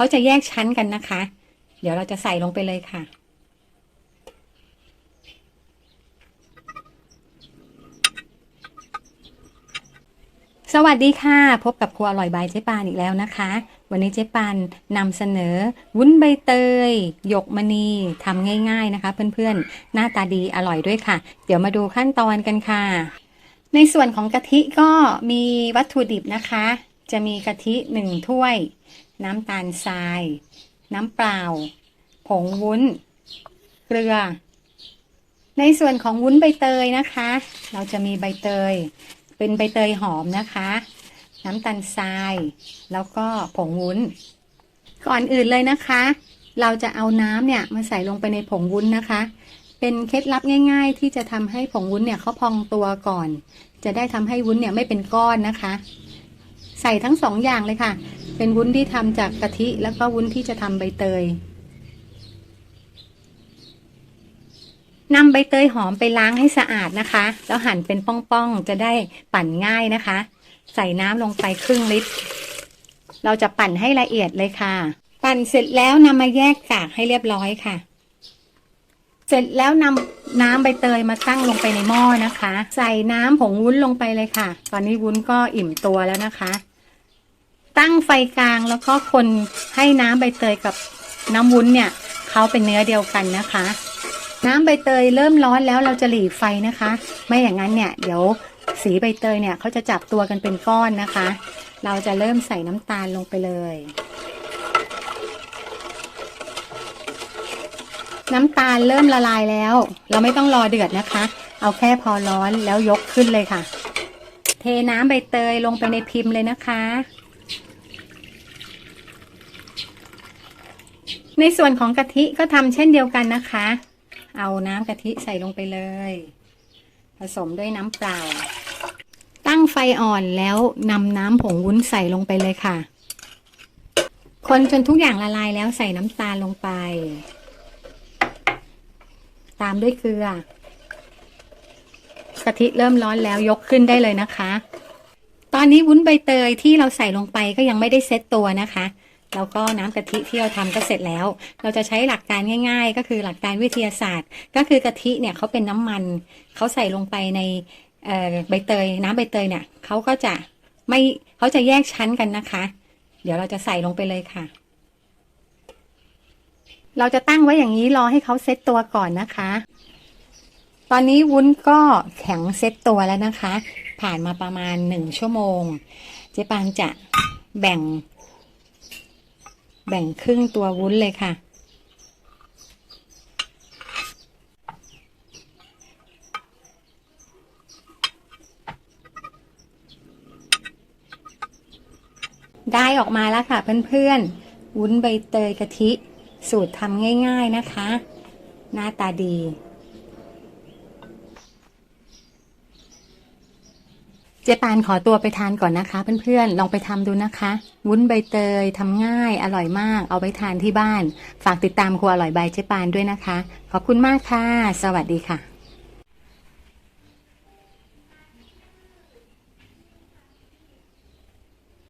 เขาจะแยกชั้นกันนะคะ เดี๋ยวเราจะใส่ลงไปเลยค่ะ สวัสดีค่ะ พบกับครัวอร่อยบายเจ๊ปานอีกแล้วนะคะ วันนี้เจ๊ปานนำเสนอ วุ้นใบเตย หยกมณีทำง่าย ๆนะคะ เพื่อนๆ หน้าตาดีอร่อยด้วยค่ะ เดี๋ยวมาดูขั้นตอนกันค่ะ ในส่วนของกะทิก็มีวัตถุดิบนะคะ จะมีกะทิหนึ่งถ้วย น้ำตาลทราย น้ำเปล่า ผงวุ้น เกลือ ในส่วนของวุ้นใบเตยนะคะ เราจะมีใบเตย เป็นใบเตยหอมนะคะ น้ำตาลทราย แล้วก็ผงวุ้น ก่อนอื่นเลยนะคะ เราจะเอาน้ำเนี่ยมาใส่ลงไปในผงวุ้นนะคะ เป็นเคล็ดลับง่าย ๆ ที่จะทำให้ผงวุ้นเนี่ยเขาพองตัวก่อน จะได้ทำให้วุ้นเนี่ยไม่เป็นก้อนนะคะใส่ทั้งสองอย่างเลยค่ะ เป็นวุ้นที่ทำจากกะทิแล้วก็วุ้นที่จะทำใบเตยนำใบเตยหอมไปล้างให้สะอาดนะคะ แล้วหั่นเป็นป้องๆ จะได้ปั่นง่ายนะคะ ใส่น้ำลงไปครึ่งลิตร เราจะปั่นให้ละเอียดเลยค่ะ ปั่นเสร็จแล้วนำมาแยกกากให้เรียบร้อยค่ะ เสร็จแล้วนำน้ำใบเตยมาตั้งลงไปในหม้อนะคะ ใส่น้ำผงวุ้นลงไปเลยค่ะ ตอนนี้วุ้นก็อิ่มตัวแล้วนะคะ ตั้งไฟกลางแล้วก็คนให้น้ำใบเตยกับน้ำวุ้นเนี่ยเขาเป็นเนื้อเดียวกันนะคะ น้ำใบเตยเริ่มร้อนแล้วเราจะหลีไฟนะคะ ไม่อย่างนั้นเนี่ยเดี๋ยวสีใบเตยเนี่ยเขาจะจับตัวกันเป็นก้อนนะคะ เราจะเริ่มใส่น้ำตาลลงไปเลย น้ำตาลเริ่มละลายแล้ว เราไม่ต้องรอเดือดนะคะ เอาแค่พอร้อนแล้วยกขึ้นเลยค่ะ เทน้ำใบเตยลงไปในพิมพ์เลยนะคะ ในส่วนของกะทิก็ทำเช่นเดียวกันนะคะ เอาน้ำกะทิใส่ลงไปเลย ผสมด้วยน้ำเปล่า ตั้งไฟอ่อนแล้วนำน้ำผงวุ้นใส่ลงไปเลยค่ะ คนจนทุกอย่างละลายแล้วใส่น้ำตาลลงไป ตามด้วยเกลือกะทิเริ่มร้อนแล้วยกขึ้นได้เลยนะคะ ตอนนี้วุ้นใบเตยที่เราใส่ลงไปก็ยังไม่ได้เซ็ตตัวนะคะ แล้วก็น้ำกะทิที่เราทำก็เสร็จแล้ว เราจะใช้หลักการง่าย ๆ ก็คือหลักการวิทยาศาสตร์ ก็คือกะทิเนี่ยเขาเป็นน้ำมันเขาใส่ลงไปในใบเตย น้ำใบเตยเนี่ยเขาก็จะไม่เขาจะแยกชั้นกันนะคะ เดี๋ยวเราจะใส่ลงไปเลยค่ะ เราจะตั้งไว้อย่างนี้รอให้เขาเซตตัวก่อนนะคะ ตอนนี้วุ้นก็แข็งเซตตัวแล้วนะคะ ผ่านมาประมาณหนึ่งชั่วโมง เจ๊ปานจะแบ่ง แบ่งครึ่งตัววุ้นเลยค่ะ ได้ออกมาแล้วค่ะเพื่อนๆ วุ้นใบเตยกะทิ สูตรทำง่ายๆนะคะ หน้าตาดี จปานขอตัวไปทานก่อนนะคะเพื่อนๆ ลองไปทำดูนะคะ วุ้นใบเตยทำง่ายอร่อยมาก เอาไปทานที่บ้าน ฝากติดตามครัวอร่อยใบเจปานด้วยนะคะ ขอบคุณมากค่ะ สวัสดีค่ะ